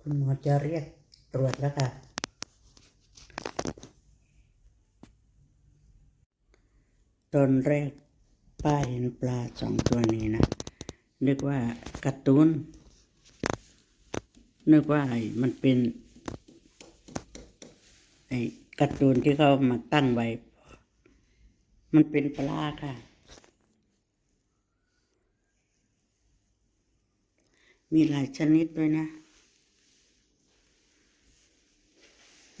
คุณหมอจะเรียกตรวจแล้วค่ะ ตอนแรกป้าเห็นปลาสองตัวนี้นะ นึกว่าการ์ตูน นึกว่าไอ้มันเป็น ไอ้การ์ตูนที่เขามาตั้งไว้ มันเป็นปลาค่ะมีหลายชนิดด้วยนะ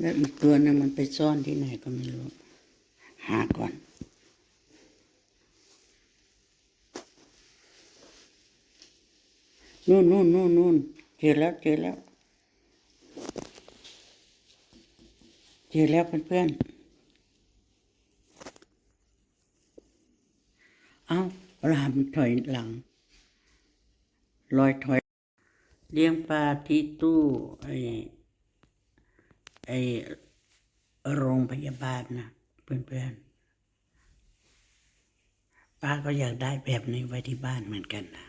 แล้วอีกตัวนึงมันไปซ่อนที่ไหนก็ไม่รู้ หาก่อน นู่นนู่นนู่นนู่นเจอแล้วเจอแล้ว เจอแล้วเพื่อนๆเอาปลามถอยหลัง ลอยถอย เลี้ยงปลาที่ตู้ไอ้ ไอ้โรงพยาบาลนะเพื่อนๆ ป้าก็อยากได้แบบนี้ไว้ที่บ้านเหมือนกันนะ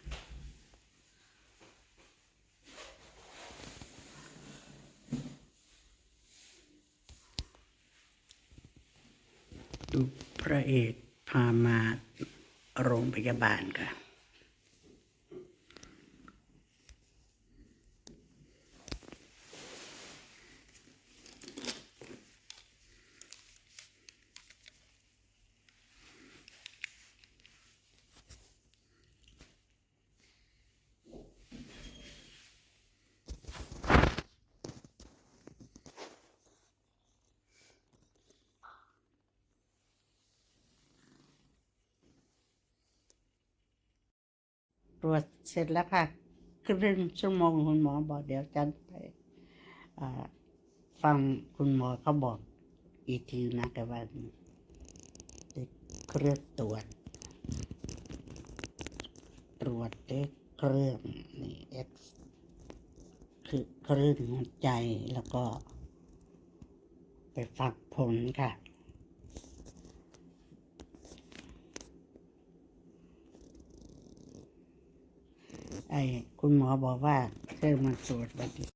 ดูพระเอกพามาโรงพยาบาลค่ะ ตรวจเสร็จแล้วค่ะ ครึ่งชั่วโมงคุณหมอบอกเดี๋ยวจะไปฟังคุณหมอเขาบอกอีกทีนะแต่ว่าเครื่องตรวจ ตรวจด้วยเครื่องนี่เอ็กคือเครื่องหัวใจแล้วก็ ไปฟังผลค่ะ ไอ้คุณหมอบอกว่าเครื่องมันตรวจวันที่